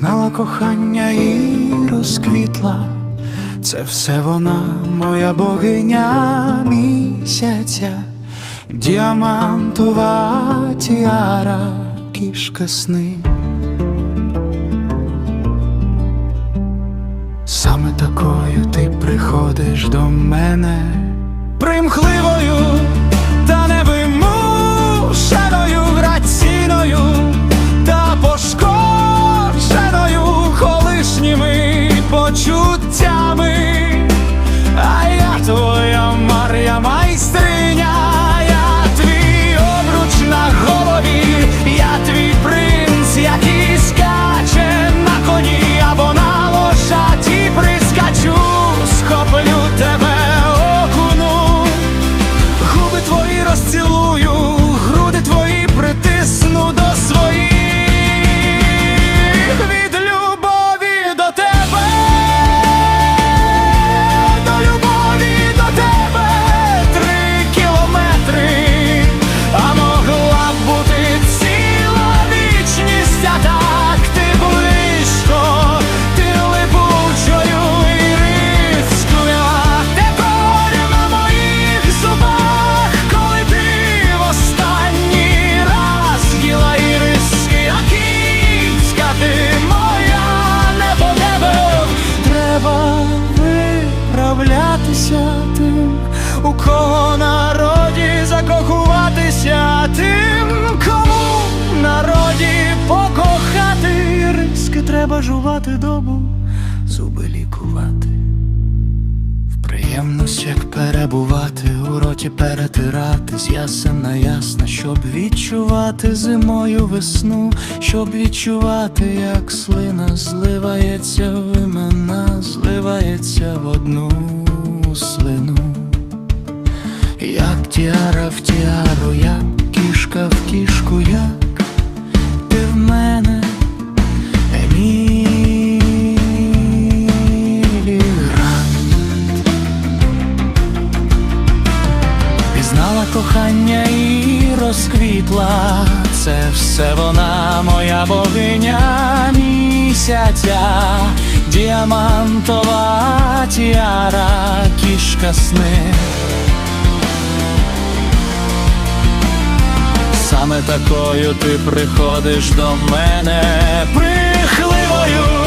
Пізнала кохання і розквітла, це все вона, моя богиня місяця, діамантова тіара, кішка сни. Саме такою ти приходиш до мене, примхливою жувати добу, зуби лікувати. В приємностях перебувати, у роті перетирати з ясна, щоб відчувати зимою весну, щоб відчувати, як слина зливається в імена, зливається в одну слину, як тіара в тіару, як кохання і розквітла, це все вона, моя богиня місяця, діамантова тіара, кішка сни. Саме такою ти приходиш до мене прихливою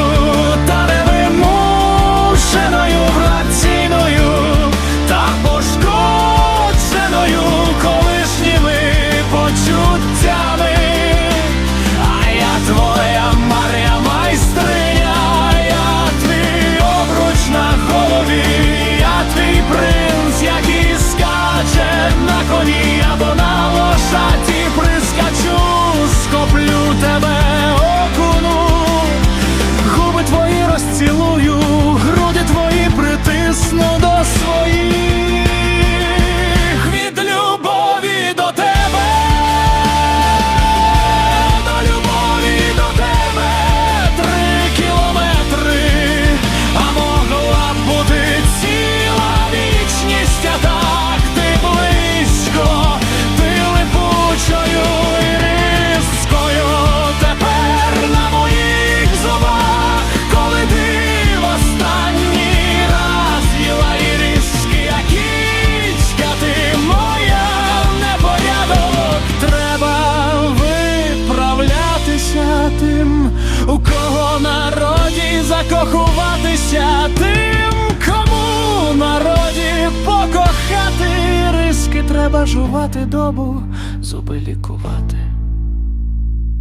народі закохуватися тим, кому народі покохати. Риски треба жувати добу, зуби лікувати.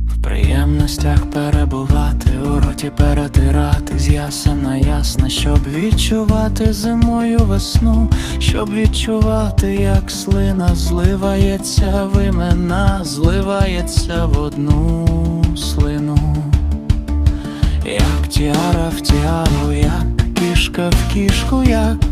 В приємностях перебувати, у роті перетирати. З ясен на ясна, щоб відчувати зимою весну, щоб відчувати, як слина зливається в імена, зливається в одну слину, в тіару, як кішка в кішку, як.